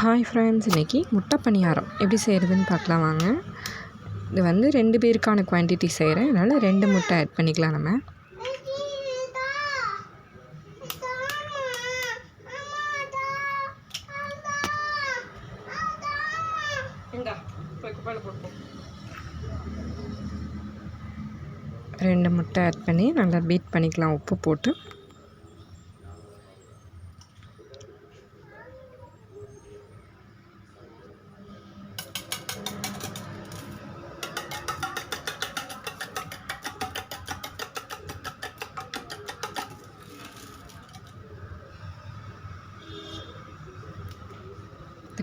Hi friends இன்றைக்கி முட்டை பணியாரம். எப்படி செய்கிறதுன்னு பார்க்கலாம் வாங்க. இது வந்து ரெண்டு பேருக்கான குவான்டிட்டி செய்கிறேன் அதனால் ரெண்டு முட்டை ஆட் பண்ணிக்கலாம் நம்ம. ரெண்டு முட்டை ஆட் பண்ணி நல்லா பீட் பண்ணிக்கலாம். உப்பு போட்டு.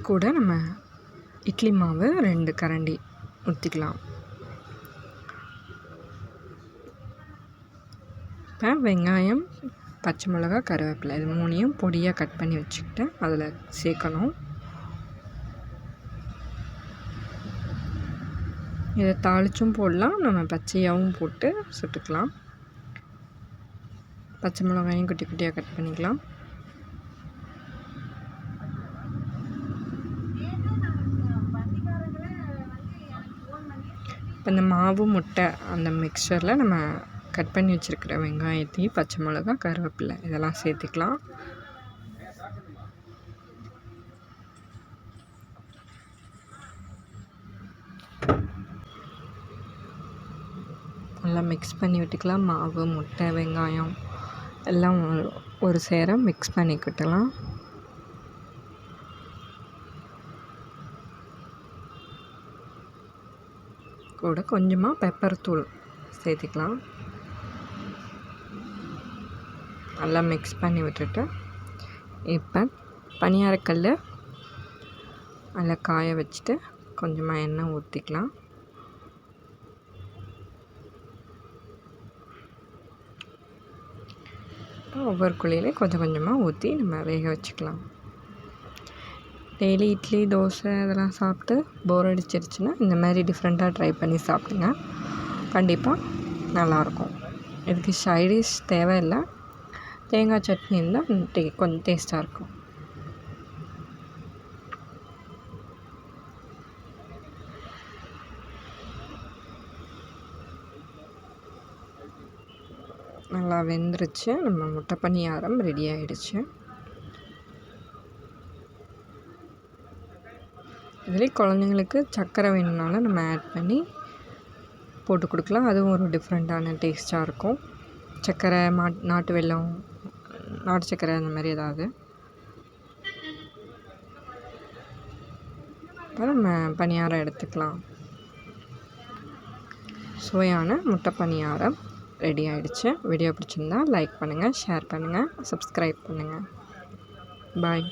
கூட நம்ம இட்லி மாவு ரெண்டு கரண்டி ஊற்றிக்கலாம் இப்போ வெங்காயம் பச்சை மிளகா கருவேப்பிலை இது மூணையும் பொடியாக கட் பண்ணி வச்சுக்கிட்டு அதில் சேர்க்கணும். இதை தாளிச்சும் போடலாம் நம்ம பச்சையாகவும் போட்டு சுட்டுக்கலாம். பச்சை மிளகாயும் குட்டி குட்டியாக கட் பண்ணிக்கலாம். இப்போ இந்த மாவு முட்டை அந்த மிக்சரில் நம்ம கட் பண்ணி வச்சுருக்கிற வெங்காயத்தையும் பச்சை மிளகா கருவேப்பிலை இதெல்லாம் சேர்த்துக்கலாம். நல்லா மிக்ஸ் பண்ணி விட்டுக்கலாம். மாவு முட்டை வெங்காயம் எல்லாம் ஒரு சேர மிக்ஸ் பண்ணிக்கிட்டலாம் கூட கொஞ்சமாக பெப்பர் தூள் சேர்த்துக்கலாம். நல்லா மிக்ஸ் பண்ணி விட்டுட்டு இப்போ பனியாரக்கல் நல்லா காய வச்சுட்டு கொஞ்சமாக எண்ணெய் ஊற்றிக்கலாம் ஒவ்வொரு குழியிலையும் கொஞ்சம் கொஞ்சமாக ஊற்றி நம்ம வேக வச்சுக்கலாம். டெய்லி இட்லி தோசை இதெல்லாம் சாப்பிட்டு போர் அடிச்சிருச்சுன்னா இந்த மாதிரி டிஃப்ரெண்ட்டாக ட்ரை பண்ணி சாப்பிடுங்க. கண்டிப்பாக நல்லாயிருக்கும். இதுக்கு சைடிஷ் தேவையில்லை. தேங்காய் சட்னி இருந்தால் டே கொஞ்சம் டேஸ்ட்டாக இருக்கும். நல்லா வெந்துருச்சு. நம்ம முட்டை பணியாரம் ரெடி ஆகிடுச்சு இதிலே குழந்தைங்களுக்கு சர்க்கரை வேணும்னாலும் நம்ம ஆட் பண்ணி போட்டு கொடுக்கலாம். அதுவும் ஒரு டிஃப்ரெண்ட்டான டேஸ்ட்டாக இருக்கும். சர்க்கரை மா நாட்டு வெல்லம் நாட்டு சர்க்கரை அந்த மாதிரி ஏதாவது. இப்போ நம்ம பணியாரம் எடுத்துக்கலாம். சுவையான முட்டை பணியாரம் ரெடி ஆகிடுச்சு வீடியோ பிடிச்சிருந்தா லைக் பண்ணுங்கள் ஷேர் பண்ணுங்கள் சப்ஸ்கிரைப் பண்ணுங்கள் பாய்